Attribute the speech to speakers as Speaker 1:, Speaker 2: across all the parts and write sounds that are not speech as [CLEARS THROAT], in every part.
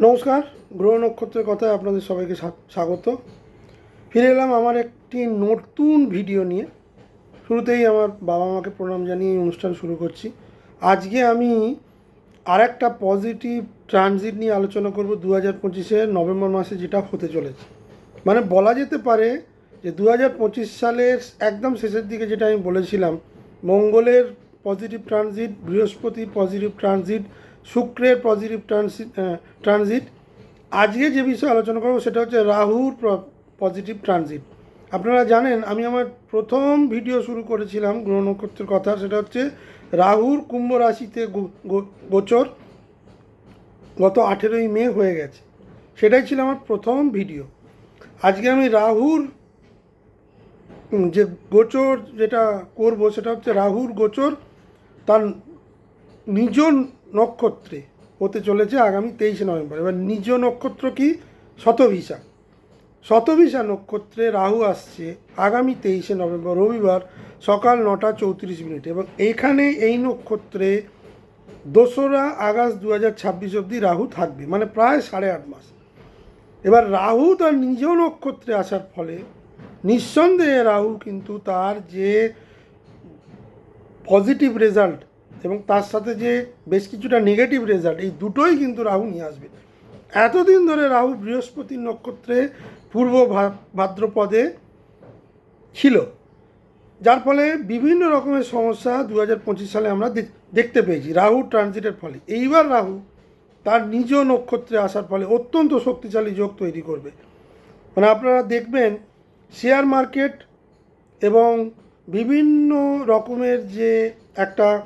Speaker 1: নমস্কার, গ্রহ নক্ষত্রের কথায় আপনাদের সবাইকে স্বা- স্বাগত। ফিরে এলাম আমার একটি নতুন ভিডিও নিয়ে। শুরুতেই আমার বাবা মাকে প্রণাম জানিয়ে অনুষ্ঠান শুরু করছি। আজকে আমি আর একটা পজিটিভ ট্রানজিট নিয়ে আলোচনা করব দু হাজার পঁচিশে নভেম্বর মাসে যেটা হতে চলেছে। মানে বলা যেতে পারে যে দু হাজার পঁচিশ সালের একদম শেষের দিকে যেটা আমি বলেছিলাম, মঙ্গলের positive transit Brihaspati positive transit শুক্রের পজিটিভ ট্রানজিট ট্রানজিট আজকে যে বিষয়ে আলোচনা করব সেটা হচ্ছে রাহুর পজিটিভ ট্রানজিট আপনারা জানেন, আমি আমার প্রথম ভিডিও শুরু করেছিলাম গ্রহ নক্ষত্রের কথা, সেটা হচ্ছে রাহুর কুম্ভ রাশিতে গোচর। গত আঠেরোই মে হয়ে গেছে। সেটাই ছিল আমার প্রথম ভিডিও আজকে আমি রাহুর যে গোচর যেটা করব সেটা হচ্ছে রাহুর গোচর। তার নিজ নক্ষত্রে হতে চলেছে আগামী তেইশে নভেম্বর। এবার নিজ নক্ষত্র কি? শতভিসা। শতভিসা নক্ষত্রে রাহু আসছে আগামী তেইশে নভেম্বর, রবিবার সকাল নটা চৌত্রিশ মিনিট এবং এখানে এই নক্ষত্রে দোসরা আগস্ট দু হাজার ছাব্বিশ অবধি রাহু থাকবে মানে প্রায় সাড়ে আট মাস। এবার রাহু তার নিজ নক্ষত্রে আসার ফলে নিঃসন্দেহে রাহু কিন্তু তার যে পজিটিভ রেজাল্ট এবং তার সাথে যে বেশ কিছুটা নেগেটিভ রেজাল্ট এই দুটোই কিন্তু রাহু নিয়ে আসবে। এতদিন ধরে রাহু বৃহস্পতির নক্ষত্রে পূর্ব ভাদ্রপদে ছিল, যার ফলে বিভিন্ন রকমের সমস্যা দু হাজার পঁচিশ সালে আমরা দেখ- দেখতে পেয়েছি। রাহু ট্রানজিটের ফলে। এইবার রাহু তার নিজ নক্ষত্রে আসার ফলে অত্যন্ত শক্তিশালী যোগ তৈরি করবে। মানে আপনারা দেখবেন শেয়ার মার্কেট এবং বিভিন্ন রকমের যে একটা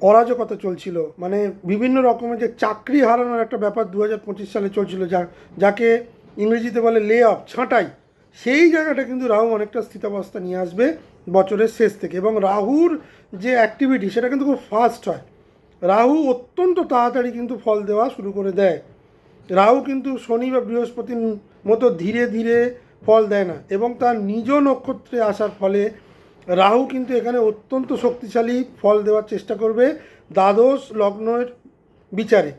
Speaker 1: অরাজকতা চলছিল। মানে বিভিন্ন রকমের যে চাকরি হারানোর একটা ব্যাপার দু হাজার পঁচিশ সালে চলছিল, যা, যাকে ইংরেজিতে বলে লে অফ ছাঁটাই, সেই জায়গাটা কিন্তু রাহু অনেকটা স্থিতাবস্থা নিয়ে আসবে বছরের শেষ থেকে। এবং রাহুর যে অ্যাক্টিভিটি সেটা কিন্তু খুব ফাস্ট হয়। রাহু অত্যন্ত তাড়াতাড়ি কিন্তু ফল দেওয়া শুরু করে দেয়। রাহু কিন্তু শনি বা বৃহস্পতির মতো ধীরে ধীরে ফল দেয় না। এবং তার নিজ নক্ষত্রে আসার ফলে রাহু কিন্তু এখানে অত্যন্ত শক্তিশালী ফল দেওয়ার চেষ্টা করবে দ্বাদশ লগ্নের বিচারে।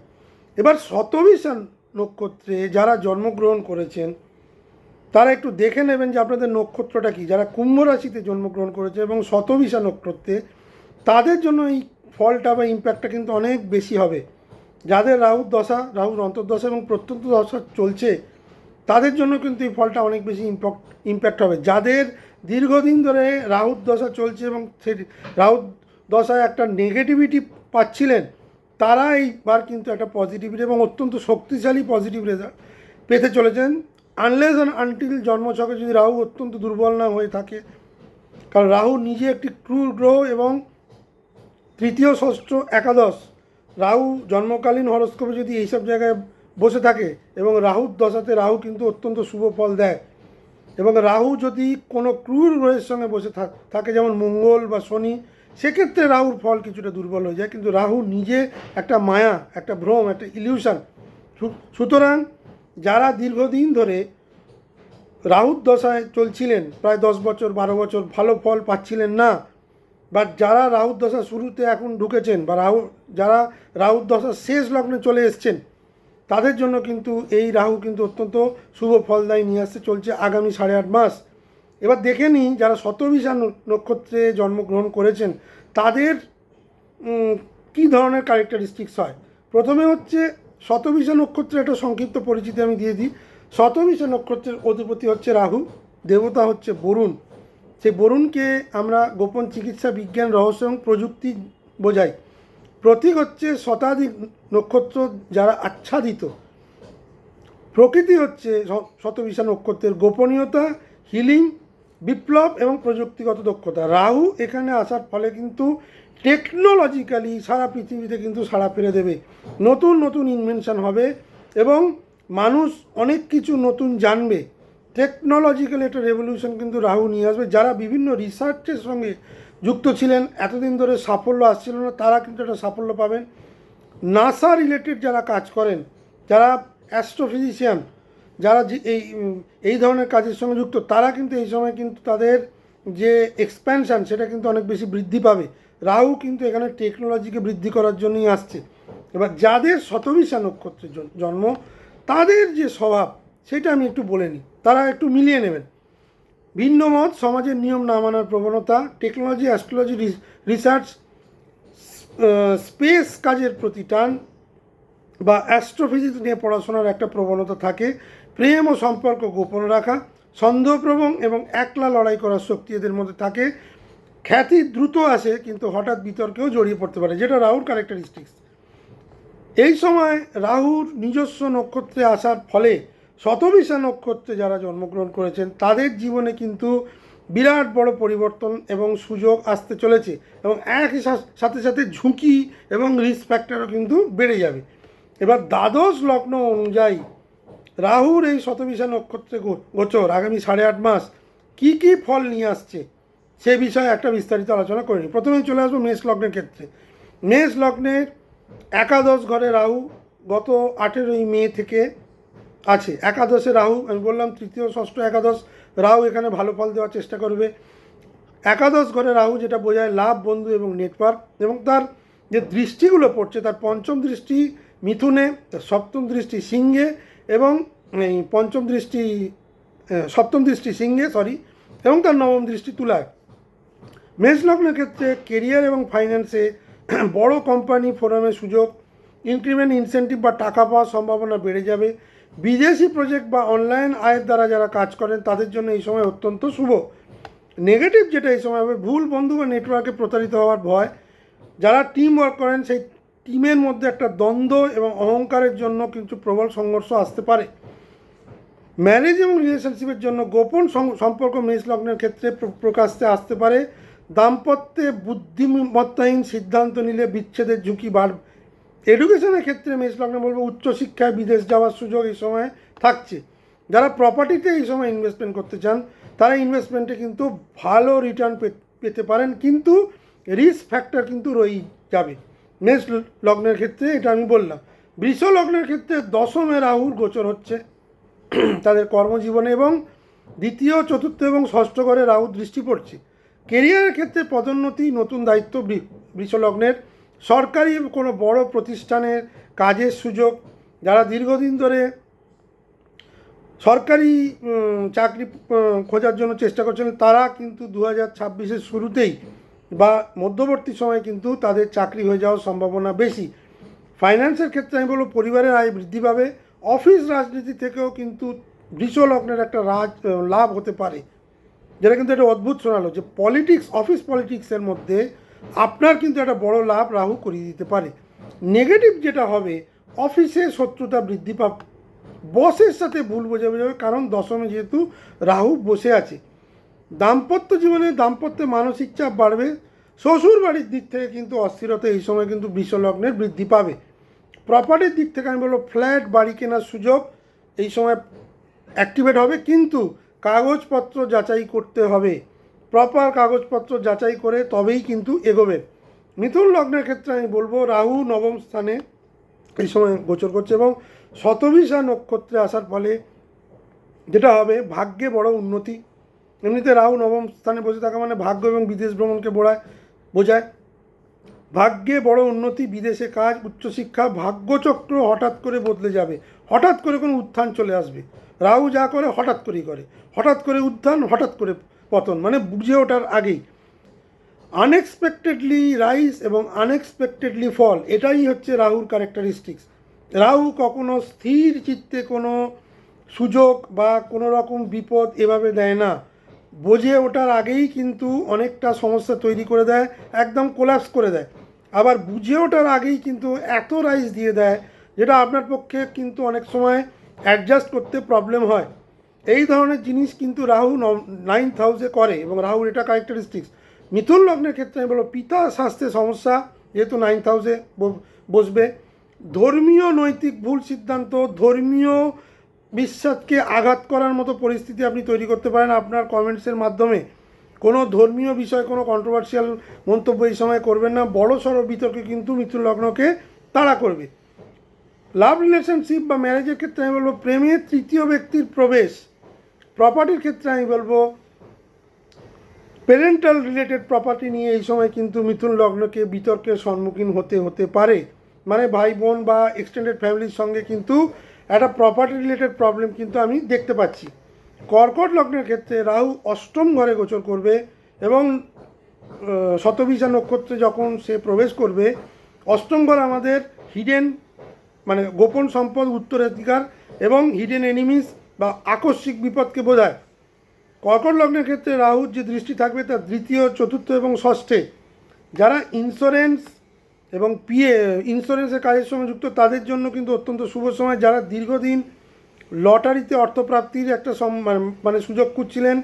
Speaker 1: এবার শতবিশা নক্ষত্রে যারা জন্মগ্রহণ করেছেন, তারা একটু দেখে নেবেন যে আপনাদের নক্ষত্রটা কি। যারা কুম্ভ রাশিতে জন্মগ্রহণ করেছে এবং শতবিশা নক্ষত্রে, তাদের জন্য এই ফলটা বা ইম্প্যাক্টটা কিন্তু অনেক বেশি হবে। যাদের রাহুর দশা, রাহুর অন্তর্দশা এবং প্রত্যন্ত দশা চলছে তাদের জন্য কিন্তু এই ফলটা অনেক বেশি ইম্প্যাক্ট ইম্প্যাক্ট হবে। যাদের দীর্ঘদিন ধরে রাহুর দশা চলছে এবং রাহুর দশায় একটা নেগেটিভিটি পাচ্ছিলেন, তারা এইবার কিন্তু একটা পজিটিভিটি এবং অত্যন্ত শক্তিশালী পজিটিভ রেজাল্ট পেতে চলেছেন। আনলেস অ্যান্ড আনটিল জন্মছকে যদি রাহু অত্যন্ত দুর্বল না হয়ে থাকে, কারণ রাহু নিজে একটি ক্রুর গ্রহ এবং তৃতীয়, ষষ্ঠ একাদশ, রাহু জন্মকালীন হরস্কোপে যদি এইসব জায়গায় বসে থাকে এবং রাহুর দশাতে রাহু কিন্তু অত্যন্ত শুভ ফল দেয়। এবং রাহু যদি কোনো ক্রুর গ্রহের সঙ্গে বসে থাক- যেমন মঙ্গল বা শনি, সেক্ষেত্রে রাহুর ফল কিছুটা দুর্বল হয়ে যায়। কিন্তু রাহু নিজে একটা মায়া, একটা ভ্রম, একটা ইলিউশন সুতরাং যারা দীর্ঘদিন ধরে রাহুর দশায় চলছিলেন, প্রায় দশ বছর, বারো বছর ভালো ফল পাচ্ছিলেন না, বা যারা রাহুর দশা শুরুতে এখন ঢুকেছেন, বা রাহু, যারা রাহুর দশা শেষ লগ্নে চলে এসছেন তাদের জন্য কিন্তু এই রাহু কিন্তু অত্যন্ত শুভ ফলদায়ী নিয়ে আসতে চলছে আগামী সাড়ে আট মাস। এবার দেখে নিই যারা শতবিশা নক্ষত্রে জন্মগ্রহণ করেছেন, তাদের কী ধরনের ক্যারেক্টারিস্টিক্স হয়? প্রথমে হচ্ছে শতবিশা নক্ষত্রের একটা সংক্ষিপ্ত পরিচিতি আমি দিয়ে দিই। শতবিশা নক্ষত্রের অধিপতি হচ্ছে রাহু, দেবতা হচ্ছে বরুণ। সেই বরুণকে আমরা গোপন চিকিৎসা বিজ্ঞান, রহস্য এবং প্রযুক্তি বোঝাই। প্রতীক হচ্ছে শতাধিক নক্ষত্র যারা আচ্ছাদিত। প্রকৃতি হচ্ছে শতবিশা নক্ষত্রের গোপনীয়তা, হিলিং, বিপ্লব এবং প্রযুক্তিগত দক্ষতা। রাহু এখানে আসার ফলে কিন্তু টেকনোলজিক্যালি সারা পৃথিবীতে কিন্তু সাড়া ফেলে দেবে। নতুন নতুন ইনভেনশন হবে এবং মানুষ অনেক কিছু নতুন জানবে। টেকনোলজিক্যাল একটা রেভলিউশন কিন্তু রাহু নিয়ে আসবে। যারা বিভিন্ন রিসার্চের সঙ্গে যুক্ত ছিলেন, এতদিন ধরে সাফল্য আসছিল না, তারা কিন্তু একটা সাফল্য পাবেন। নাসা রিলেটেড যারা কাজ করেন, যারা অ্যাস্ট্রোফিজিশিয়ান যারা এই এই ধরনের কাজের সঙ্গে যুক্ত, তারা কিন্তু এই সময় কিন্তু তাদের যে এক্সপ্যানশান সেটা কিন্তু অনেক বেশি বৃদ্ধি পাবে। রাহু কিন্তু এখানে টেকনোলজিকে বৃদ্ধি করার জন্যই আসছে। এবার যাদের শতবিশা নক্ষত্রের জন্ম, তাদের যে স্বভাব, সেটা আমি একটু বলে নিই। তারা একটু মিলিয়ে নেবেন। ভিন্ন মত সমাজের নিয়ম না মানার প্রবণতা টেকনোলজি অ্যাস্ট্রোলজি রিসার্চ স্পেস কাজের প্রতি টান বা অ্যাস্ট্রোফিজিক্স নিয়ে পড়াশোনার একটা প্রবণতা থাকে। প্রেম ও সম্পর্ক গোপন রাখা সন্দেহপ্রবণ এবং একলা লড়াই করার শক্তি এদের মধ্যে থাকে। খ্যাতি দ্রুত আসে, কিন্তু হঠাৎ বিতর্কেও জড়িয়ে পড়তে পারে, যেটা রাহুর ক্যারেক্টারিস্টিক্স এই সময় রাহুর নিজস্ব নক্ষত্রে আসার ফলে শতবিশা নক্ষত্রে যারা জন্মগ্রহণ করেছেন, তাদের জীবনে কিন্তু বিরাট বড় পরিবর্তন এবং সুযোগ আসতে চলেছে এবং একই সাথে সাথে ঝুঁকি এবং রিস্ক ফ্যাক্টরও কিন্তু বেড়ে যাবে। এবার দ্বাদশ লগ্ন অনুযায়ী রাহুর এই শতবিশা নক্ষত্রে গোচর আগামী সাড়ে আট মাস কী কী ফল নিয়ে আসছে সে বিষয়ে একটা বিস্তারিত আলোচনা করে নিই প্রথমেই চলে আসব মেষ লগ্নের ক্ষেত্রে। মেষ লগ্নের একাদশ ঘরে রাহু গত আঠেরোই মে থেকে আছে, একাদশে রাহু, আমি বললাম তৃতীয়, ষষ্ঠ একাদশ, রাহু এখানে ভালো ফল দেওয়ার চেষ্টা করবে। একাদশ ঘরে রাহু যেটা বোঝায়, লাভ, বন্ধু এবং নেটওয়ার্ক এবং তার যে দৃষ্টিগুলো পড়ছে, তার পঞ্চম দৃষ্টি মিথুনে সপ্তম দৃষ্টি সিংহে এবং পঞ্চম দৃষ্টি সপ্তম দৃষ্টি সিংহে সরি এবং তার নবম দৃষ্টি তুলায়। মেষ লগ্নের ক্ষেত্রে কেরিয়ার এবং ফাইন্যান্সে বড় কোম্পানি ফোরামের সুযোগ ইনক্রিমেন্ট ইনসেন্টিভ বা টাকা পাওয়ার সম্ভাবনা বেড়ে যাবে। বিদেশি প্রজেক্ট বা অনলাইন আয়ের দ্বারা যারা কাজ করেন, তাদের জন্য এই সময় অত্যন্ত শুভ। নেগেটিভ যেটা এই সময় হবে, ভুল বন্ধু বা নেটওয়ার্কে প্রতারিত হওয়ার ভয়। যারা টিম ওয়ার্ক করেন, সেই টিমের মধ্যে একটা দ্বন্দ্ব এবং অহংকারের জন্য কিন্তু প্রবল সংঘর্ষ আসতে পারে। ম্যারেজ এবং রিলেশনশিপের জন্য গোপন সম- সম্পর্ক মেষ লগ্নের ক্ষেত্রে প্র- প্রকাশ্যে আসতে পারে। দাম্পত্যে বুদ্ধিমত্তাহীন সিদ্ধান্ত নিলে বিচ্ছেদের ঝুঁকি বাড় এডুকেশনের ক্ষেত্রে মেষ লগ্নে বলব, উচ্চশিক্ষায় বিদেশ যাওয়ার সুযোগ এই সময় থাকছে। যারা প্রপার্টিতে এই সময় ইনভেস্টমেন্ট করতে চান, তারা ইনভেস্টমেন্টে কিন্তু ভালো রিটার্ন পেতে পারেন, কিন্তু রিস্ক ফ্যাক্টর কিন্তু রয়েই যাবে। মেষ লগ্নের ক্ষেত্রে এটা আমি বললাম। বৃষ লগ্নের ক্ষেত্রে দশমে রাহুর গোচর হচ্ছে [CLEARS THROAT] তাদের কর্মজীবনে এবং দ্বিতীয়, চতুর্থ এবং ষষ্ঠ ঘরে রাহু দৃষ্টি পড়ছে। কেরিয়ারের ক্ষেত্রে পদোন্নতি, নতুন দায়িত্ব বৃ- বৃষলগ্নের সরকারি কোনো বড় প্রতিষ্ঠানের কাজের সুযোগ, যারা দীর্ঘদিন ধরে সরকারি চাকরি খোঁজার জন্য চেষ্টা করছেন, তারা কিন্তু দু হাজার ছাব্বিশের শুরুতেই বা মধ্যবর্তী সময়ে কিন্তু তাদের চাকরি হয়ে যাওয়ার সম্ভাবনা বেশি। ফাইন্যান্সের ক্ষেত্রে আমি বলব, পরিবারের আয় বৃদ্ধি পাবে। অফিস রাজনীতি থেকেও কিন্তু বৃষ লগ্নের একটা রাজ, লাভ হতে পারে। যেটা কিন্তু একটা অদ্ভুত শোনালো যে, পলিটিক্স, অফিস পলিটিক্সের মধ্যে আপনার কিন্তু একটা বড় লাভ রাহু করিয়ে দিতে পারে। নেগেটিভ যেটা হবে, অফিসে শত্রুতা বৃদ্ধি পাবে। বসের সাথে ভুল বোঝাবুঝি হবে, কারণ দশমে যেহেতু রাহু বসে আছে। দাম্পত্য জীবনে দাম্পত্যে মানসিক চাপ বাড়বে। শ্বশুর বাড়ির দিক থেকে কিন্তু অস্থিরতা এই সময় কিন্তু বৃষলগ্নের বৃদ্ধি পাবে। প্রপার্টির দিক থেকে আমি বলব ফ্ল্যাট বাড়ি কেনার সুযোগ এই সময় অ্যাক্টিভেট হবে, কিন্তু কাগজপত্র যাচাই করতে হবে। প্রপার কাগজপত্র যাচাই করে তবেই কিন্তু এগোবে। মিথুন লগ্নের ক্ষেত্রে আমি বলব, রাহু নবম স্থানে এই সময় গোচর করছে এবং শতবিশা নক্ষত্রে আসার ফলে যেটা হবে, ভাগ্যে বড় উন্নতি। এমনিতে রাহু নবম স্থানে বসে থাকা মানে ভাগ্য এবং বিদেশ ভ্রমণকে বোড়ায়, বোঝায়। ভাগ্যে বড় উন্নতি, বিদেশে কাজ, উচ্চশিক্ষা, ভাগ্যচক্র হঠাৎ করে বদলে যাবে। হঠাৎ করে কোনো উত্থান চলে আসবে। রাহু যা করে, হঠাৎ করেই করে। হঠাৎ করে উত্থান, হঠাৎ করে পতন মানে বুঝে ওঠার আগেই। আনএক্সপেক্টেডলি রাইস এবং আনএক্সপেক্টেডলি ফল এটাই হচ্ছে রাহুর ক্যারেক্টারিস্টিক্স রাহু কখনো স্থির চিত্তে কোনো সুযোগ বা কোনো রকম বিপদ এভাবে দেয় না। বোঝে ওঠার আগেই কিন্তু অনেকটা সমস্যা তৈরি করে দেয়, একদম কোলাপস করে দেয়। আবার বুঝে ওঠার আগেই কিন্তু এত রাইস দিয়ে দেয়, যেটা আপনার পক্ষে কিন্তু অনেক সময় অ্যাডজাস্ট করতে প্রবলেম হয়। এই ধরনের জিনিস কিন্তু রাহু নাইন্থ হাউসে করে এবং রাহুর এটা ক্যারেক্টারিস্টিক্স মিথুন লগ্নের ক্ষেত্রে আমি বলব, পিতা স্বাস্থ্যে সমস্যা, যেহেতু নাইন্থ হাউসে বসবে। ধর্মীয় নৈতিক ভুল সিদ্ধান্ত, ধর্মীয় বিশ্বাসকে আঘাত করার মতো পরিস্থিতি আপনি তৈরি করতে পারেন। আপনার কমেন্টসের মাধ্যমে কোনো ধর্মীয় বিষয়ে কোনো কন্ট্রোভার্সিয়াল মন্তব্য এই সময় করবেন না। বড় সড়ো বিতর্কে কিন্তু মিথুন লগ্নকে তাড়া করবে। লাভ রিলেশনশিপ বা ম্যারেজের ক্ষেত্রে আমি বলব প্রেমের তৃতীয় ব্যক্তির প্রবেশ প্রপার্টির ক্ষেত্রে আমি বলব প্যারেন্টাল রিলেটেড প্রপার্টি নিয়ে এই সময় কিন্তু মিথুন লগ্নকে বিতর্কের সম্মুখীন হতে হতে পারে। মানে ভাই, বোন বা এক্সটেন্ডেড ফ্যামিলির সঙ্গে কিন্তু একটা প্রপার্টি রিলেটেড প্রবলেম কিন্তু আমি দেখতে পাচ্ছি। কর্কট লগ্নের ক্ষেত্রে রাহু অষ্টম ঘরে গোচর করবে এবং শতবিশা নক্ষত্রে যখন সে প্রবেশ করবে, অষ্টম ঘর আমাদের হিডেন মানে গোপন সম্পদ উত্তরাধিকার এবং হিডেন এনিমিস বা আকস্মিক বিপদকে বোঝায়। কর্কট লগ্নের ক্ষেত্রে রাহুর যে দৃষ্টি থাকবে তার দ্বিতীয়, চতুর্থ এবং ষষ্ঠে। যারা ইন্স্যুরেন্স এবং পিএ ইন্স্যুরেন্সের কাজের সঙ্গে যুক্ত, তাদের জন্য কিন্তু অত্যন্ত শুভ সময়। যারা দীর্ঘদিন লটারিতে অর্থপ্রাপ্তির একটা মানে- মানে সুযোগ খুঁজছিলেন,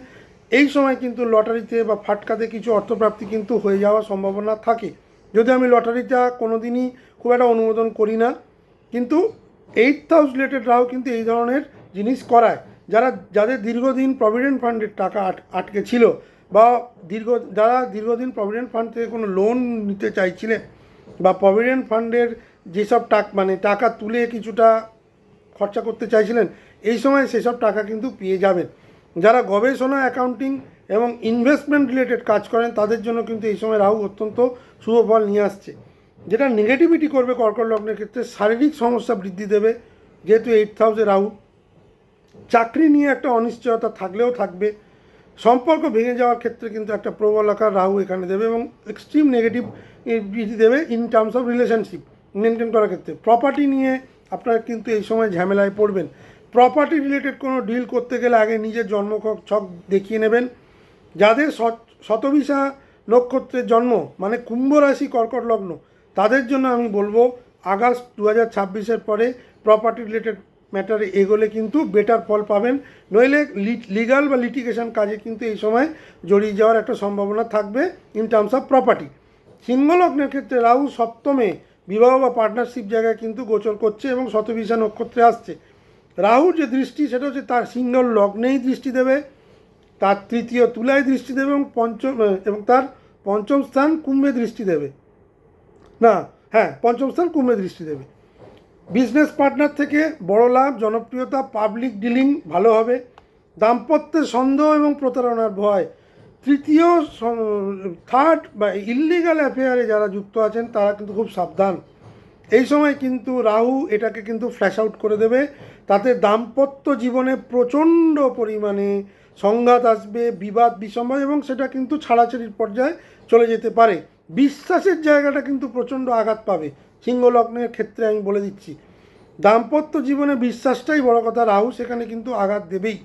Speaker 1: এই সময় কিন্তু লটারিতে বা ফাটকাতে কিছু অর্থপ্রাপ্তি কিন্তু হয়ে যাওয়ার সম্ভাবনা থাকে। যদি আমি লটারিটা কোনো দিনই খুব একটা অনুমোদন করি না, কিন্তু এইট হাউস রিলেটেড রাও কিন্তু এই ধরনের জিনিস করায়, যারা, যাদের দীর্ঘদিন প্রভিডেন্ট ফান্ডের টাকা আট, আটকে ছিল বা দীর্ঘ, যারা দীর্ঘদিন প্রভিডেন্ট ফান্ড থেকে কোনো লোন নিতে চাইছিলেন বা প্রভিডেন্ট ফান্ডের যেসব টাক মানে টাকা তুলে কিছুটা খরচা করতে চাইছিলেন, এই সময় সেসব টাকা কিন্তু পেয়ে যাবেন। যারা গবেষণা অ্যাকাউন্টিং এবং ইনভেস্টমেন্ট রিলেটেড কাজ করেন, তাদের জন্য কিন্তু এই সময় রাহু অত্যন্ত শুভ ফল নিয়ে আসছে। যেটা নেগেটিভিটি করবে কর্কট লগ্নের ক্ষেত্রে, শারীরিক সমস্যা বৃদ্ধি দেবে, যেহেতু এইট থাউজে রাহু চাকরি নিয়ে একটা অনিশ্চয়তা থাকলেও থাকবে। সম্পর্ক ভেঙে যাওয়ার ক্ষেত্রে কিন্তু একটা প্রবল আকার রাহু এখানে দেবে এবং এক্সট্রিম নেগেটিভ দেবে in terms of relationship maintain করার ক্ষেত্রে। প্রপার্টি নিয়ে আপনারা কিন্তু এই সময় ঝামেলায় পড়বেন। প্রপার্টি রিলেটেড কোনো ডিল করতে গেলে আগে নিজের জন্ম ছক দেখিয়ে নেবেন। যাদের শত- শতবিশা নক্ষত্রের জন্ম মানে কুম্ভ রাশি কর্কট লগ্ন, তাদের জন্য আমি বলব, আগস্ট দু হাজার পরে প্রপার্টি রিলেটেড ম্যাটারে এগোলে কিন্তু বেটার ফল পাবেন। নইলে লিগাল বা লিটিগেশন কাজে কিন্তু এই সময় জড়িয়ে যাওয়ার একটা সম্ভাবনা থাকবে ইন টার্মস অফ প্রপার্টি সিংহ লগ্নের ক্ষেত্রে রাহু সপ্তমে বিবাহ বা পার্টনারশিপ জায়গায় কিন্তু গোচর করছে এবং শতবিশা নক্ষত্রে আসছে। রাহুর যে দৃষ্টি, সেটা হচ্ছে তার সিংহ লগ্নেই দৃষ্টি দেবে, তার তৃতীয় তুলায় দৃষ্টি দেবে এবং পঞ্চম এবং তার পঞ্চম স্থান কুম্ভে দৃষ্টি দেবে। না হ্যাঁ পঞ্চম স্থান কুম্ভে দৃষ্টি দেবে। বিজনেস পার্টনার থেকে বড় লাভ, জনপ্রিয়তা পাবলিক ডিলিং ভালো হবে। দাম্পত্যের সন্দেহ এবং প্রতারণার ভয়। তৃতীয় থার্ড বা ইল্লিগাল অ্যাফেয়ারে যারা যুক্ত আছেন, তারা কিন্তু খুব সাবধান। এই সময় কিন্তু রাহু এটাকে কিন্তু ফ্ল্যাশ আউট করে দেবে। তাতে দাম্পত্য জীবনে প্রচণ্ড পরিমাণে সংঘাত আসবে, বিবাদ বিসম্বাদ এবং সেটা কিন্তু ছাড়াছাড়ির পর্যায়ে চলে যেতে পারে। বিশ্বাসের জায়গাটা কিন্তু প্রচণ্ড আঘাত পাবে। সিংহলগ্নের ক্ষেত্রে আমি বলে দিচ্ছি। দাম্পত্য জীবনে বিশ্বাসটাই বড় কথা। রাহু সেখানে কিন্তু আঘাত দেবেই।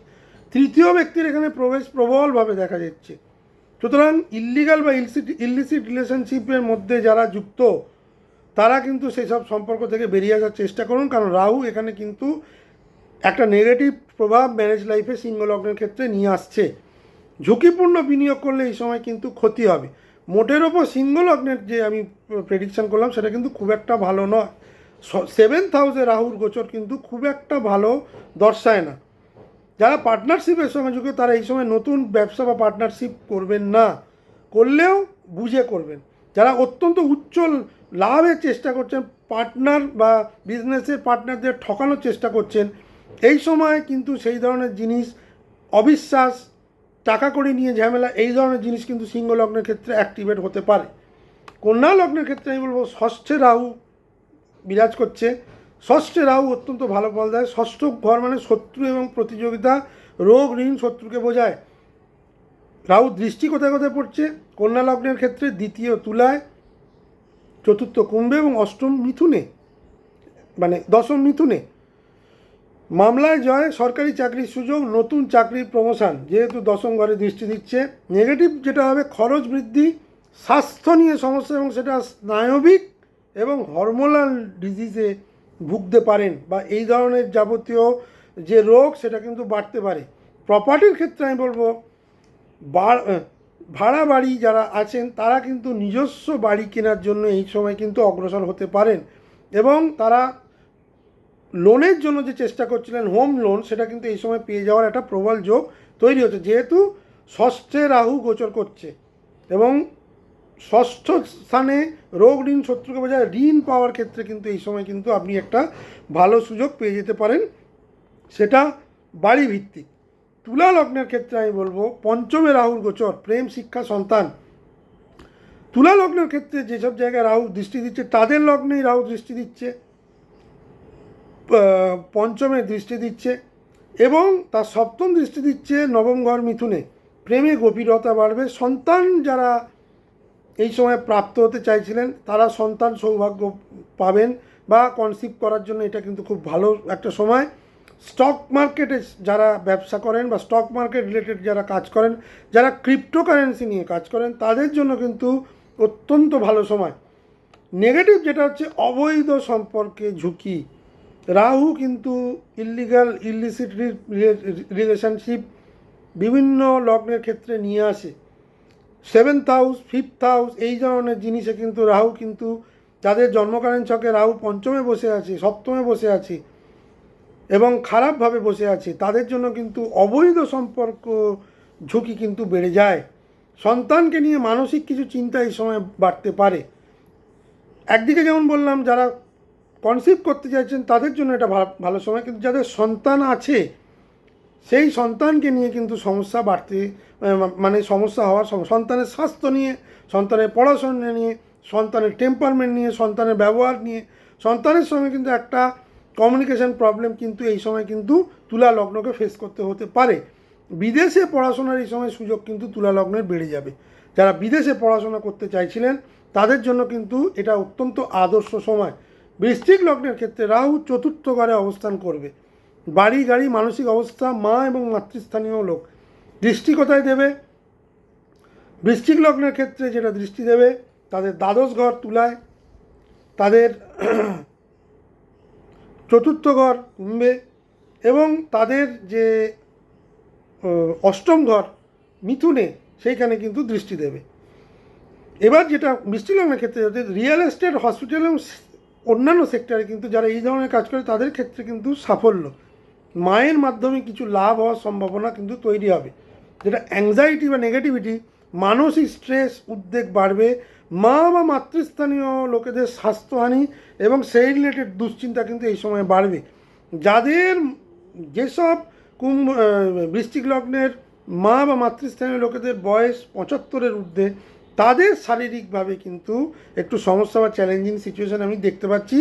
Speaker 1: তৃতীয় ব্যক্তির এখানে প্রবেশ প্রবলভাবে দেখা যাচ্ছে। সুতরাং ইল্লিগাল বা ইলসিট রিলেশনশিপের মধ্যে যারা যুক্ত, তারা কিন্তু সেই সব সম্পর্ক থেকে বেরিয়ে আসার চেষ্টা করুন। কারণ রাহু এখানে কিন্তু একটা নেগেটিভ প্রভাব ম্যারেজ লাইফে সিংহ লগ্নের ক্ষেত্রে নিয়ে আসছে। ঝুঁকিপূর্ণ বিনিয়োগ করলে এই সময় কিন্তু ক্ষতি হবে। মোটের ওপর সিংহ লগ্নের যে আমি প্রেডিকশন করলাম, সেটা কিন্তু খুব একটা ভালো নয়। সেভেন্থ হাউসে রাহুর গোচর কিন্তু খুব একটা ভালো দর্শায় না। যারা পার্টনারশিপের সঙ্গে যুক্ত, তারা এই সময় নতুন ব্যবসা বা পার্টনারশিপ করবেন না। করলেও বুঝে করবেন। যারা অত্যন্ত উচ্চ লাভের চেষ্টা করছেন পার্টনার বা বিজনেসের পার্টনারদের ঠকানোর চেষ্টা করছেন, এই সময় কিন্তু সেই ধরনের জিনিস অবিশ্বাস টাকা করে নিয়ে ঝামেলা, এই ধরনের জিনিস কিন্তু সিংহ লগ্নের ক্ষেত্রে অ্যাক্টিভেট হতে পারে। কন্যা লগ্নের ক্ষেত্রে আমি বলব, ষষ্ঠে রাহু বিরাজ করছে। ষষ্ঠে রাহু অত্যন্ত ভালো ফল দেয়। ষষ্ঠ ঘর মানে শত্রু এবং প্রতিযোগিতা, রোগ, ঋণ শত্রুকে বোঝায়। রাহু দৃষ্টি কোথায় কোথায় পড়ছে? কন্যা লগ্নের ক্ষেত্রে দ্বিতীয় তুলায়, চতুর্থ কুম্ভে এবং অষ্টম মিথুনে মানে দশম মিথুনে। মামলায় জয়, সরকারি চাকরির সুযোগ, নতুন চাকরির প্রমোশন যেহেতু দশম ঘরে দৃষ্টি দিচ্ছে নেগেটিভ যেটা হবে, খরচ বৃদ্ধি, স্বাস্থ্য নিয়ে সমস্যা এবং সেটা স্নায়বিক এবং হরমোনাল ডিজিজে ভুগতে পারেন বা এই ধরনের যাবতীয় যে রোগ, সেটা কিন্তু বাড়তে পারে। প্রপার্টির ক্ষেত্রে আমি বলব ভাড়া বাড়ি যারা আছেন, তারা কিন্তু নিজস্ব বাড়ি কেনার জন্য এই সময় কিন্তু অগ্রসর হতে পারেন এবং তারা লোনের জন্য যে চেষ্টা করছিলেন হোম লোন সেটা কিন্তু এই সময় পেয়ে যাওয়ার একটা প্রবল যোগ তৈরি হচ্ছে। যেহেতু ষষ্ঠে রাহু গোচর করছে এবং ষষ্ঠ স্থানে রোগ, ঋণ, শত্রুকে বোঝায় ঋণ পাওয়ার ক্ষেত্রে কিন্তু এই সময় কিন্তু আপনি একটা ভালো সুযোগ পেয়ে যেতে পারেন। সেটা বাড়ি ভিত্তিক তুলা লগ্নের ক্ষেত্রে আমি বলব, পঞ্চমে রাহুর গোচর, প্রেম, শিক্ষা, সন্তান। তুলা লগ্নের ক্ষেত্রে যেসব জায়গায় রাহু দৃষ্টি দিচ্ছে, তাদের লগ্নেই রাহু দৃষ্টি দিচ্ছে। পঞ্চমে দৃষ্টি দিচ্ছে এবং তার সপ্তম দৃষ্টি দিচ্ছে নবম ঘর মিথুনে। প্রেমে গভীরতা বাড়বে। সন্তান যারা এই সময় প্রাপ্ত হতে চাইছিলেন, তারা সন্তান সৌভাগ্য পাবেন বা কনসিভ করার জন্য এটা কিন্তু খুব ভালো একটা সময়। স্টক মার্কেটে যারা ব্যবসা করেন বা স্টক মার্কেট রিলেটেড যারা কাজ করেন, যারা ক্রিপ্টোকারেন্সি নিয়ে কাজ করেন, তাদের জন্য কিন্তু অত্যন্ত ভালো সময়। নেগেটিভ যেটা হচ্ছে, অবৈধ সম্পর্কে ঝুঁকি। রাহু কিন্তু ইলিগাল ইলিসিট রিলেশনশিপ বিভিন্ন লগ্নের ক্ষেত্রে নিয়ে আসে। সেভেন্থ হাউস ফিফথ হাউস এই ধরনের জিনিসে কিন্তু রাহু কিন্তু যাদের জন্মকালীন ছকে রাহু পঞ্চমে বসে আছে, সপ্তমে বসে আছে এবং খারাপভাবে বসে আছে, তাদের জন্য কিন্তু অবৈধ সম্পর্ক ঝুঁকি কিন্তু বেড়ে যায়। সন্তানকে নিয়ে মানসিক কিছু চিন্তা এই সময় বাড়তে পারে। একদিকে যেমন বললাম, যারা কনসিভ করতে চাইছেন তাদের জন্য এটা ভালো সময়। কিন্তু যাদের সন্তান আছে, সেই সন্তানকে নিয়ে কিন্তু সমস্যা বাড়তে মানে সমস্যা হওয়ার সন্তানের স্বাস্থ্য নিয়ে, সন্তানের পড়াশোনা নিয়ে, সন্তানের টেম্পারমেন্ট নিয়ে, সন্তানের ব্যবহার নিয়ে, সন্তানের সঙ্গে কিন্তু একটা কমিউনিকেশন প্রবলেম কিন্তু এই সময় কিন্তু তুলা লগ্নকে ফেস করতে হতে পারে। বিদেশে পড়াশোনার এই সময় সুযোগ কিন্তু তুলা লগ্নের বেড়ে যাবে। যারা বিদেশে পড়াশোনা করতে চাইছিলেন, তাদের জন্য কিন্তু এটা অত্যন্ত আদর্শ সময়। বৃশ্চিক লগ্নের ক্ষেত্রে রাহু চতুর্থ ঘরে অবস্থান করবে। বাড়ি, গাড়ি, মানসিক অবস্থা, মা এবং মাতৃস্থানীয় লোক। দৃষ্টি কোথায় দেবে? বৃশ্চিক লগ্নের ক্ষেত্রে যেটা দৃষ্টি দেবে, তাদের দ্বাদশ ঘর তুলায়, তাদের [CLEARS THROAT] চতুর্থ ঘর কুম্ভে এবং তাদের যে অষ্টম ঘর মিথুনে, সেইখানে কিন্তু দৃষ্টি দেবে। এবার যেটা বৃষ্টি লগ্নের ক্ষেত্রে রিয়েল এস্টেট, হসপিটাল এবং অন্যান্য সেক্টরে কিন্তু যারা এই ধরনের কাজ করে, তাদের ক্ষেত্রে কিন্তু সাফল্য। মায়ের মাধ্যমে কিছু লাভ হওয়ার সম্ভাবনা কিন্তু তৈরি হবে। যেটা অ্যাংজাইটি বা নেগেটিভিটি মানসিক স্ট্রেস উদ্বেগ বাড়বে, মা বা মাতৃস্থানীয় লোকেদের স্বাস্থ্যহানি এবং সেই রিলেটেড দুশ্চিন্তা কিন্তু এই সময় বাড়বে। যাদের যেসব কুম্ভ বৃশ্চিক লগ্নের মা বা মাতৃস্থানীয় লোকেদের বয়স পঁচাত্তরের ঊর্ধ্বে তাদের শারীরিকভাবে কিন্তু একটু সমস্যা বা চ্যালেঞ্জিং সিচুয়েশন আমি দেখতে পাচ্ছি।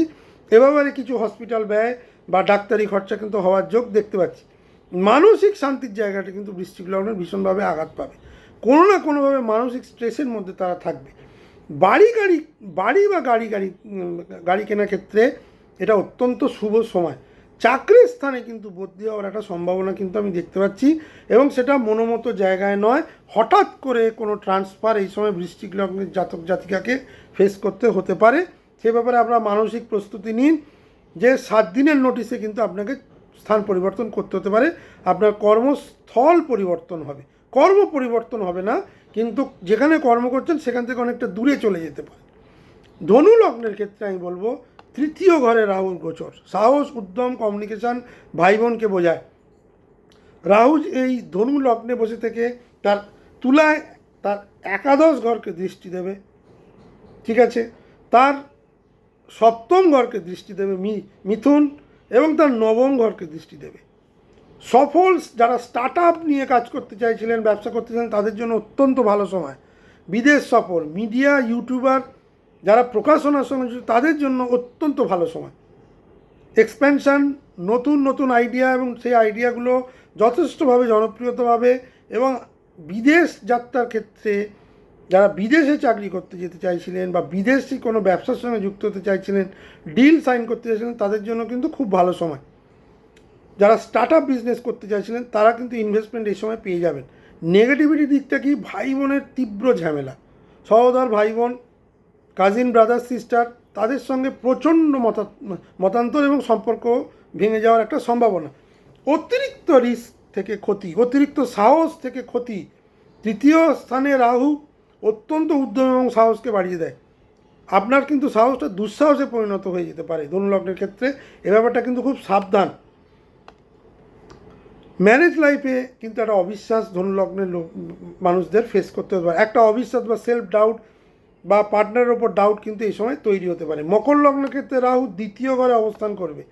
Speaker 1: এ ব্যাপারে কিছু হসপিটাল ব্যয় বা ডাক্তারি খরচা কিন্তু হওয়ার যোগ দেখতে পাচ্ছি। মানসিক শান্তির জায়গাটা কিন্তু বৃষ্টিক লগ্নের ভীষণভাবে আঘাত পাবে। কোনো না কোনোভাবে মানসিক স্ট্রেসের মধ্যে তারা থাকবে। বাড়ি গাড়ি, বাড়ি বা গাড়ি গাড়ি গাড়ি কেনার ক্ষেত্রে এটা অত্যন্ত শুভ সময়। চাকরির স্থানে কিন্তু বদলি হওয়ার একটা সম্ভাবনা কিন্তু আমি দেখতে পাচ্ছি এবং সেটা মনোমতো জায়গায় নয়। হঠাৎ করে কোনো ট্রান্সফার এই সময় বৃষ্টিক লগ্নের জাতক জাতিকাকে ফেস করতে হতে পারে। সে ব্যাপারে আপনারা মানসিক প্রস্তুতি নিন যে সাত দিনের নোটিশে কিন্তু আপনাকে স্থান পরিবর্তন করতে হতে পারে। আপনার কর্মস্থল পরিবর্তন হবে। কর্ম পরিবর্তন হবে না, কিন্তু যেখানে কর্ম করছেন সেখান থেকে অনেকটা দূরে চলে যেতে পারে। ধনু লগ্নের ক্ষেত্রে আমি বলব তৃতীয় ঘরে রাহুর গোচর। সাহস, উদ্যম কমিউনিকেশন ভাই বোনকে বোঝায়। রাহু এই ধনু লগ্নে বসে থেকে তার তুলায় তার একাদশ ঘরকে দৃষ্টি দেবে। ঠিক আছে? তার সপ্তম ঘরকে দৃষ্টি দেবে মি, মিথুন এবং তার নবম ঘরকে দৃষ্টি দেবে। সফল যারা স্টার্ট আপ নিয়ে কাজ করতে চাইছিলেন, ব্যবসা করতে চাইছিলেন, তাদের জন্য অত্যন্ত ভালো সময়। বিদেশ সফর মিডিয়া ইউটিউবার যারা প্রকাশনার সঙ্গে যুক্ত, তাদের জন্য অত্যন্ত ভালো সময়। এক্সপ্যানশন নতুন নতুন আইডিয়া এবং সেই আইডিয়াগুলো যথেষ্টভাবে জনপ্রিয়তাভাবে এবং বিদেশ যাত্রার ক্ষেত্রে যারা বিদেশে চাকরি করতে যেতে চাইছিলেন বা বিদেশি কোনো ব্যবসার সঙ্গে যুক্ত হতে চাইছিলেন ডিল সাইন করতে চাইছিলেন তাদের জন্য কিন্তু খুব ভালো সময়। যারা স্টার্ট আপ বিজনেস করতে চাইছিলেন তারা কিন্তু ইনভেস্টমেন্ট এই সময় পেয়ে যাবেন। নেগেটিভিটি দিকটা কি? ভাই বোনের তীব্র ঝামেলা। সহোদর ভাই বোন কাজিন ব্রাদার সিস্টার, তাদের সঙ্গে প্রচণ্ড মতা মতান্তর এবং সম্পর্ক ভেঙে যাওয়ার একটা সম্ভাবনা। অতিরিক্ত রিস্ক থেকে ক্ষতি, অতিরিক্ত সাহস থেকে ক্ষতি তৃতীয় স্থানে রাহু অত্যন্ত উদ্যম এবং সাহসকে বাড়িয়ে দেয়। আপনার কিন্তু সাহসটা দুঃসাহসে পরিণত হয়ে যেতে পারে ধনুলগ্নের ক্ষেত্রে। এ ব্যাপারটা কিন্তু খুব সাবধান। ম্যারেজ লাইফে কিন্তু একটা অবিশ্বাস ধনুলগ্নের মানুষদের ফেস করতে পারে। একটা অবিশ্বাস বা সেলফ ডাউট বা পার্টনারের ওপর ডাউট কিন্তু এই সময় তৈরি হতে পারে। মকর লগ্ন ক্ষেত্রে রাহু দ্বিতীয় ঘরে অবস্থান করবে।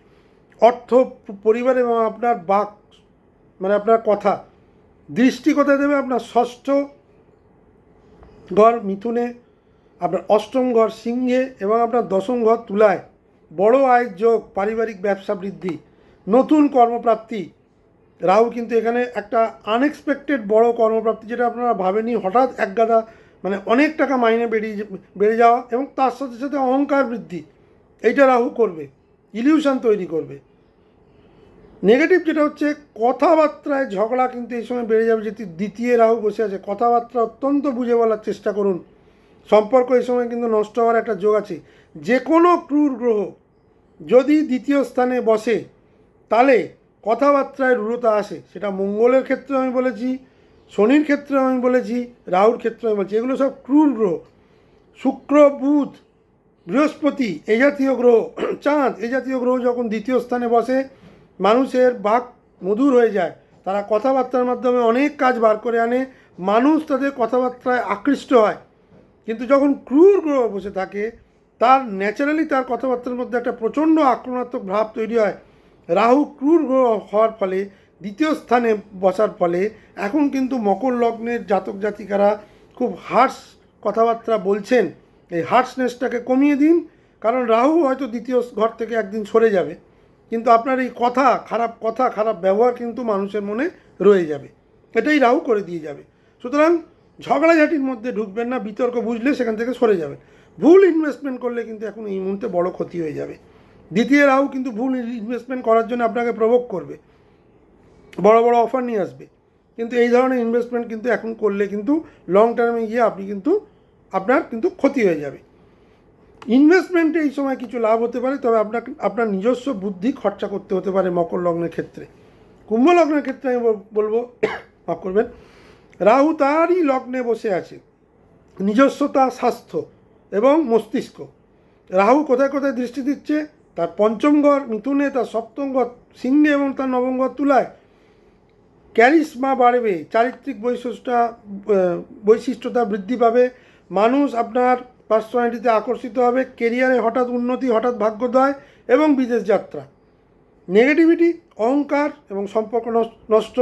Speaker 1: অর্থ, পরিবার এবং আপনার বাক মানে আপনার কথা, দৃষ্টি কোথায় দেবে? আপনার ষষ্ঠ ঘর মিথুনে, আপনার অষ্টম ঘর সিংহে এবং আপনার দশম ঘর তুলায়। বড় আয়ের যোগ, পারিবারিক ব্যবসা বৃদ্ধি, নতুন কর্মপ্রাপ্তি। রাহু কিন্তু এখানে একটা আনএক্সপেক্টেড বড় কর্মপ্রাপ্তি, যেটা আপনারা ভাবেনি হঠাৎ একগাদা অনেক টাকা মাইনে বেরিয়ে বেড়ে যাওয়া এবং তার সাথে সাথে অহংকার বৃদ্ধি। এইটা রাহু করবে ইলিউশন তৈরি করবে। নেগেটিভ যেটা হচ্ছে, কথাবার্তায় ঝগড়া কিন্তু এই সময় বেড়ে যাবে, যেটি দ্বিতীয় রাহু বসে আছে। কথাবার্তা অত্যন্ত বুঝে বলার চেষ্টা করুন। সম্পর্ক এই সময় কিন্তু নষ্ট হওয়ার একটা যোগ আছে। যে কোনো ক্রুর গ্রহ যদি দ্বিতীয় স্থানে বসে, তাহলে কথাবার্তায় রূঢ়তা আসে। সেটা মঙ্গলের ক্ষেত্রে আমি বলেছি শনির ক্ষেত্রে আমি বলেছি, রাহুর ক্ষেত্রে আমি বলছি, এগুলো সব ক্রূর গ্রহ। শুক্র, বুধ, বৃহস্পতি এই জাতীয় গ্রহ, [CLEARS THROAT] চাঁদ এই জাতীয় গ্রহ যখন দ্বিতীয় স্থানে বসে, মানুষের বাক মধুর হয়ে যায়। তারা কথাবার্তার মাধ্যমে অনেক কাজ বার করে আনে, মানুষ তাদের কথাবার্তায় আকৃষ্ট হয়। কিন্তু যখন ক্রূর গ্রহ বসে থাকে, তার ন্যাচারালি তার কথাবার্তার মধ্যে একটা প্রচণ্ড আক্রমণাত্মক ভাব তৈরি হয়। রাহু ক্রূর গ্রহ হওয়ার ফলে দ্বিতীয় স্থানে বসার ফলে এখন কিন্তু মকর লগ্নের জাতক জাতিকারা খুব হার্স কথাবার্তা বলছেন। এই হার্সনেসটাকে কমিয়ে দিন, কারণ রাহু হয়তো দ্বিতীয় ঘর থেকে একদিন সরে যাবে। কিন্তু আপনার এই কথা, খারাপ কথা, খারাপ ব্যবহার কিন্তু মানুষের মনে রয়ে যাবে। এটাই রাহু করে দিয়ে যাবে। সুতরাং ঝগড়াঝাটির মধ্যে ঢুকবেন না, বিতর্ক বুঝলে সেখান থেকে সরে যাবেন। ভুল ইনভেস্টমেন্ট করলে কিন্তু এখন এই মুহূর্তে বড় ক্ষতি হয়ে যাবে। দ্বিতীয় রাহু কিন্তু ভুল ইনভেস্টমেন্ট করার জন্য আপনাকে প্রভোগ করবে। বড় বড় অফার নিয়ে আসবে। কিন্তু এই ধরনের ইনভেস্টমেন্ট কিন্তু এখন করলে কিন্তু লং টার্মে গিয়ে আপনি কিন্তু আপনার কিন্তু ক্ষতি হয়ে যাবে। ইনভেস্টমেন্টে এই সময় কিছু লাভ হতে পারে, তবে আপনার আপনার নিজস্ব বুদ্ধি খরচা করতে হতে পারে মকর লগ্নের ক্ষেত্রে। কুম্ভ লগ্নের ক্ষেত্রে আমি বল- বলব, [COUGHS] মাফ করবেন, রাহু তারই লগ্নে বসে আছে। নিজস্বতা, স্বাস্থ্য এবং মস্তিষ্ক। রাহু কোথায় কোথায় দৃষ্টি দিচ্ছে? তার পঞ্চম ঘর, মিথুনে, তার সপ্তম ঘর, সিংহে এবং তার নবম ঘর তুলায়। ক্যারিসমা বাড়বে, চারিত্রিক বৈশিষ্ট্য বৈশিষ্ট্যতা বৃদ্ধি পাবে। মানুষ আপনার পার্সোনালিটিতে আকর্ষিত হবে কেরিয়ারে হঠাৎ উন্নতি, হঠাৎ ভাগ্যোদয় এবং বিদেশ যাত্রা। নেগেটিভিটি অহংকার এবং সম্পর্ক নষ্ট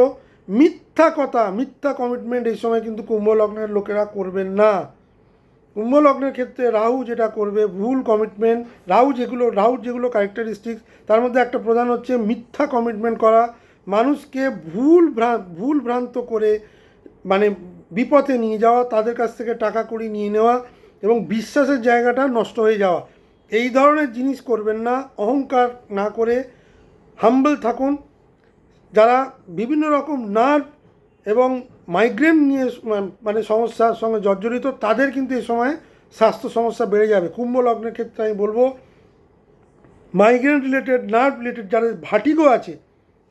Speaker 1: মিথ্যা কথা, মিথ্যা কমিটমেন্ট এই সময় কিন্তু কুম্ভ লগ্নের লোকেরা করবেন না। কুম্ভ লগ্নের ক্ষেত্রে রাহু যেটা করবে, ভুল কমিটমেন্ট রাহু যেগুলো, রাহুর যেগুলো ক্যারেক্টারিস্টিক্স তার মধ্যে একটা প্রধান হচ্ছে মিথ্যা কমিটমেন্ট করা। মানুষকে ভুল ভুল ভ্রান্ত করে মানে বিপথে নিয়ে যাওয়া, তাদের কাছ থেকে টাকা কড়ি নিয়ে নেওয়া এবং বিশ্বাসের জায়গাটা নষ্ট হয়ে যাওয়া। এই ধরনের জিনিস করবেন না, অহংকার না করে হাম্বল থাকুন। যারা বিভিন্ন রকম নার্ভ এবং মাইগ্রেন নিয়ে মানে সমস্যার সঙ্গে জর্জরিত, তাদের কিন্তু এই সময় স্বাস্থ্য সমস্যা বেড়ে যাবে। কুম্ভ লগ্নের ক্ষেত্রে আমি বলব মাইগ্রেন রিলেটেড নার্ভ রিলেটেড যাদের ভাটিগো আছে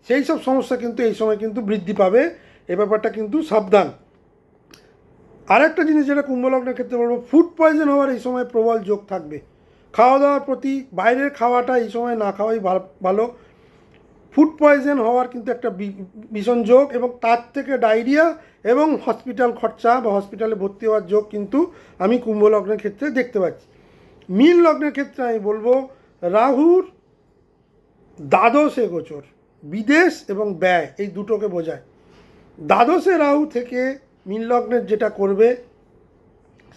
Speaker 1: সেই সব সমস্যা কিন্তু এই সময় কিন্তু বৃদ্ধি পাবে। এ ব্যাপারটা কিন্তু সাবধান। আরেকটা জিনিস যেটা কুম্ভলগ্নের ক্ষেত্রে বলব ফুড পয়জন হওয়ার এই সময় প্রবল যোগ থাকবে। খাওয়া দাওয়ার প্রতি বাইরের খাওয়াটা এই সময় না খাওয়াই ভালো ফুড পয়জন হওয়ার কিন্তু একটা ভীষণ যোগ এবং তার থেকে ডায়রিয়া এবং হসপিটাল খরচা বা হসপিটালে ভর্তি হওয়ার যোগ কিন্তু আমি কুম্ভ লগ্নের ক্ষেত্রে দেখতে পাচ্ছি। মীন লগ্নের ক্ষেত্রে আমি বলব, রাহুর দ্বাদশে গোচর। বিদেশ এবং ব্যয়, এই দুটোকে বোঝায়। দ্বাদশে রাহু থেকে মীন লগ্নের যেটা করবে,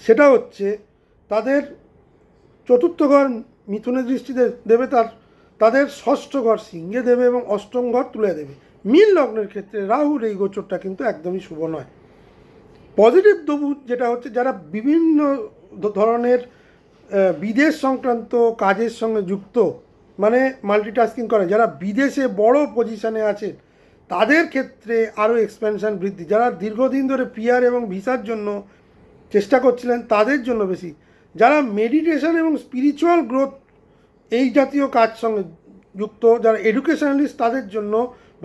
Speaker 1: সেটা হচ্ছে তাদের চতুর্থ ঘর মিথুনের দৃষ্টিতে দেবে, তার, তাদের ষষ্ঠ ঘর সিংহে দেবে এবং অষ্টম ঘর তুলে দেবে। মীন লগ্নের ক্ষেত্রে রাহুর এই গোচরটা কিন্তু একদমই শুভ নয়। পজিটিভ তবু যেটা হচ্ছে, যারা বিভিন্ন ধরনের বিদেশ সংক্রান্ত কাজের সঙ্গে যুক্ত মানে মাল্টিটাস্কিং করে। যারা বিদেশে বড় পজিশনে আছে, তাদের ক্ষেত্রে আরও এক্সপেনশন বৃদ্ধি। যারা দীর্ঘদিন ধরে পিয়ার এবং ভিসার জন্য চেষ্টা করছিলেন, তাদের জন্য বেশি। যারা মেডিটেশন এবং স্পিরিচুয়াল গ্রোথ এই জাতীয় কাজ সঙ্গে যুক্ত, যারা এডুকেশনালিস্ট তাদের জন্য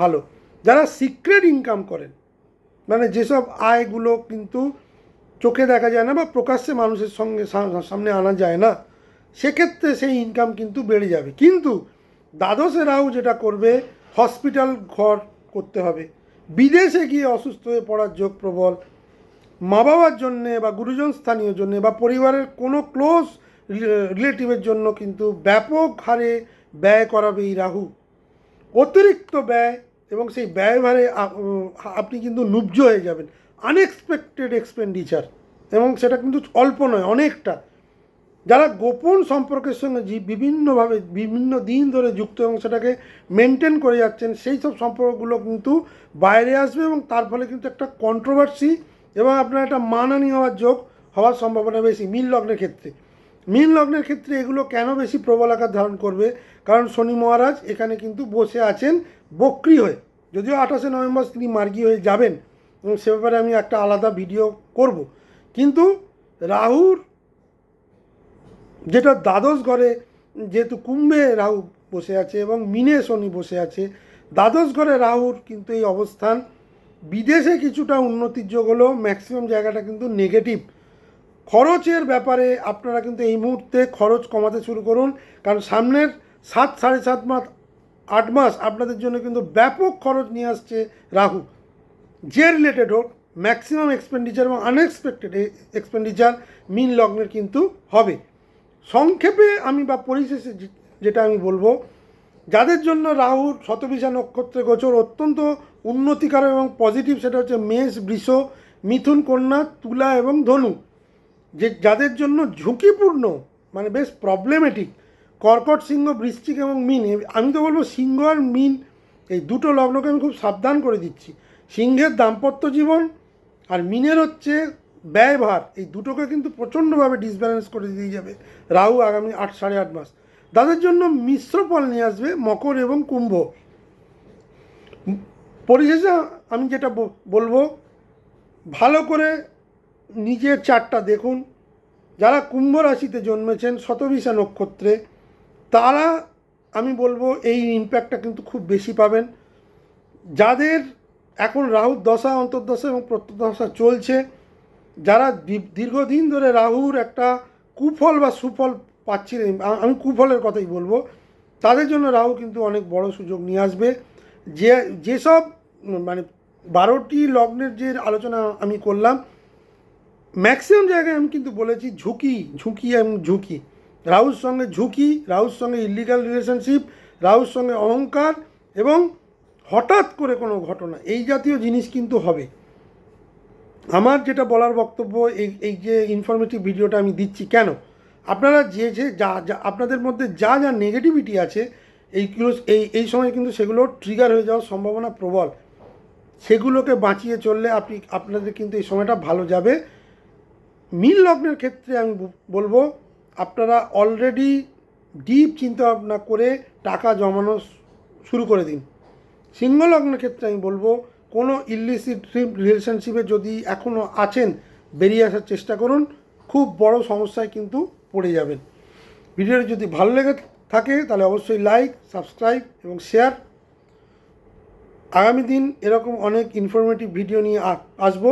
Speaker 1: ভালো। যারা সিক্রেট ইনকাম করেন মানে যেসব আয়গুলো কিন্তু চোখে দেখা যায় না বা প্রকাশ্যে মানুষের সঙ্গে সামনে আনা যায় না সেক্ষেত্রে সেই ইনকাম কিন্তু বেড়ে যাবে। কিন্তু দ্বাদশে রাহু যেটা করবে হসপিটাল ঘর করতে হবে। বিদেশে গিয়ে অসুস্থ হয়ে পড়ার যোগ প্রবল। মা বাবার জন্যে বা গুরুজন স্থানীয় জন্যে বা পরিবারের কোনো ক্লোজ রিলেটিভের জন্য কিন্তু ব্যাপক হারে ব্যয় করাবে এই রাহু। অতিরিক্ত ব্যয় এবং সেই ব্যয়ভারে আপনি কিন্তু নুব্জ হয়ে যাবেন। আনএক্সপেক্টেড এক্সপেন্ডিচার এবং সেটা কিন্তু অল্প নয়, অনেকটা। যারা গোপন সম্পর্কের সঙ্গে বিভিন্নভাবে, বিভিন্ন দিন ধরে যুক্ত এবং সেটাকে মেনটেন করে যাচ্ছেন, সেই সব সম্পর্কগুলো কিন্তু বাইরে আসবে এবং তার ফলে কিন্তু একটা কন্ট্রোভার্সি এবং আপনার একটা মানানি হওয়ার যোগ হওয়ার সম্ভাবনা বেশি মিল লগ্নের ক্ষেত্রে। মিন লগ্নের ক্ষেত্রে এগুলো কেন বেশি প্রবল আকার ধারণ করবে? কারণ শনি মহারাজ এখানে কিন্তু বসে আছেন বক্রি হয়ে। যদিও আঠাশে নভেম্বর তিনি মার্গী হয়ে যাবেন, এবং সে ব্যাপারে আমি একটা আলাদা ভিডিও করব। কিন্তু রাহুর যেটা দ্বাদশ ঘরে যেহেতু কুম্ভে রাহু বসে আছে এবং মিনে শনি বসে আছে, দ্বাদশ ঘরে রাহুর কিন্তু এই অবস্থান। বিদেশে কিছুটা উন্নতির যোগ হলেও ম্যাক্সিমাম জায়গাটা কিন্তু নেগেটিভ খরচের ব্যাপারে আপনারা কিন্তু এই মুহূর্তে খরচ কমাতে শুরু করুন, কারণ সামনের সাত, সাড়ে সাত মাস, আট মাস আপনাদের জন্য কিন্তু ব্যাপক খরচ নিয়ে আসছে রাহু। যে রিলেটেড হোক ম্যাক্সিমাম এক্সপেন্ডিচার এবং আনএক্সপেক্টেড এক্সপেন্ডিচার মিন লগ্নের কিন্তু হবে। সংক্ষেপে আমি বা পরিশেষে যেটা আমি বলব, যাদের জন্য রাহুর শতবিশা নক্ষত্রে গোচর অত্যন্ত উন্নতিকারক এবং পজিটিভ সেটা হচ্ছে মেষ, বৃষ, মিথুন, কন্যা, তুলা এবং ধনু। যে, যাদের জন্য ঝুঁকিপূর্ণ মানে বেশ প্রবলেমেটিক কর্কট, সিংহ, বৃশ্চিক এবং মিন আমি তো বলব সিংহ আর মিন, এই দুটো লগ্নকে আমি খুব সাবধান করে দিচ্ছি। সিংহের দাম্পত্য জীবন আর মিনের হচ্ছে ব্যয়ভার, এই দুটোকে কিন্তু প্রচণ্ডভাবে ডিসব্যালেন্স করে দিয়ে যাবে রাহু আগামী আট, সাড়ে আট মাস। তাদের জন্য মিশ্র ফল নিয়ে আসবে মকর এবং কুম্ভ। পরিশেষে আমি যেটা বলব, ভালো করে নিজের চারটা দেখুন। যারা কুম্ভ রাশিতে জন্মেছেন শতবিশা নক্ষত্রে, তারা আমি বলব এই ইম্প্যাক্টটা কিন্তু খুব বেশি পাবেন। যাদের এখন রাহুর দশা, অন্তর্দশা এবং প্রত্যদশা চলছে যারা দীর্ঘদিন ধরে রাহুর একটা কুফল বা সুফল পাচ্ছিলেন আমি কুফলের কথাই বলব, তাদের জন্য রাহু কিন্তু অনেক বড় সুযোগ নিয়ে আসবে। যে, যেসব মানে বারোটি লগ্নের যে আলোচনা আমি করলাম, ম্যাক্সিমাম জায়গায় আমি কিন্তু বলেছি ঝুঁকি ঝুঁকি এবং ঝুঁকি। রাহুর সঙ্গে ঝুঁকি, রাহুর সঙ্গে ইলিগাল রিলেশনশিপ রাহুর সঙ্গে অহংকার এবং হঠাৎ করে কোনো ঘটনা, এই জাতীয় জিনিস কিন্তু হবে। আমার যেটা বলার বক্তব্য, এই এই যে ইনফরমেটিভ ভিডিওটা আমি দিচ্ছি কেন? আপনারা যে যে, যা যা, আপনাদের মধ্যে যা যা নেগেটিভিটি আছে এইগুলো এই এই সময় কিন্তু সেগুলো ট্রিগার হয়ে যাওয়ার সম্ভাবনা প্রবল। সেগুলোকে বাঁচিয়ে চললে আপনি, আপনাদের কিন্তু এই সময়টা ভালো যাবে। মিল লগ্নের ক্ষেত্রে আমি বলব, আপনারা অলরেডি ডিপ চিন্তা ভাবনা করে টাকা জমানো শুরু করে দিন। সিংহ লগ্নের ক্ষেত্রে আমি বলব কোনো ইলিসিট রিলেশনশিপে যদি এখনও আছেন, বেরিয়ে আসার চেষ্টা করুন। খুব বড় সমস্যায় কিন্তু পড়ে যাবেন। ভিডিওটি যদি ভালো লেগে থাকে, তাহলে অবশ্যই লাইক সাবস্ক্রাইব এবং শেয়ার আগামী দিন এরকম অনেক ইনফরমেটিভ ভিডিও নিয়ে আসব।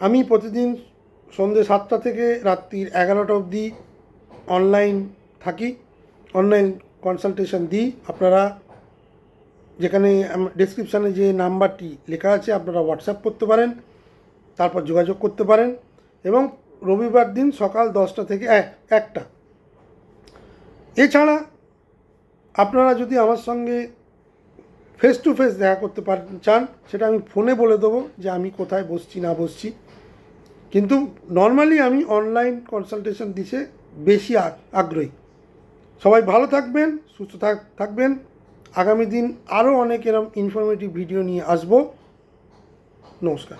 Speaker 1: আমি প্রতিদিন সন্ধ্যে সাতটা থেকে রাত্রির এগারোটা অবধি অনলাইন থাকি। অনলাইন কনসালটেশন দিই। আপনারা যেখানে ডিসক্রিপশানে যে নাম্বারটি লেখা আছে, আপনারা হোয়াটসঅ্যাপ করতে পারেন, তারপর যোগাযোগ করতে পারেন এবং রবিবার দিন সকাল দশটা থেকে এক একটা। এছাড়া আপনারা যদি আমার সঙ্গে ফেস টু ফেস দেখা করতে পারেন চান, সেটা আমি ফোনে বলে দেবো যে আমি কোথায় বসছি, না বসছি। কিন্তু নর্মালি আমি অনলাইন কনসালটেশন দিতে বেশি আগ্রহী। সবাই ভালো থাকবেন, সুস্থ থাক- থাকবেন। আগামী দিন আরও অনেক এরম ইনফরমেটিভ ভিডিও নিয়ে আসব। নমস্কার।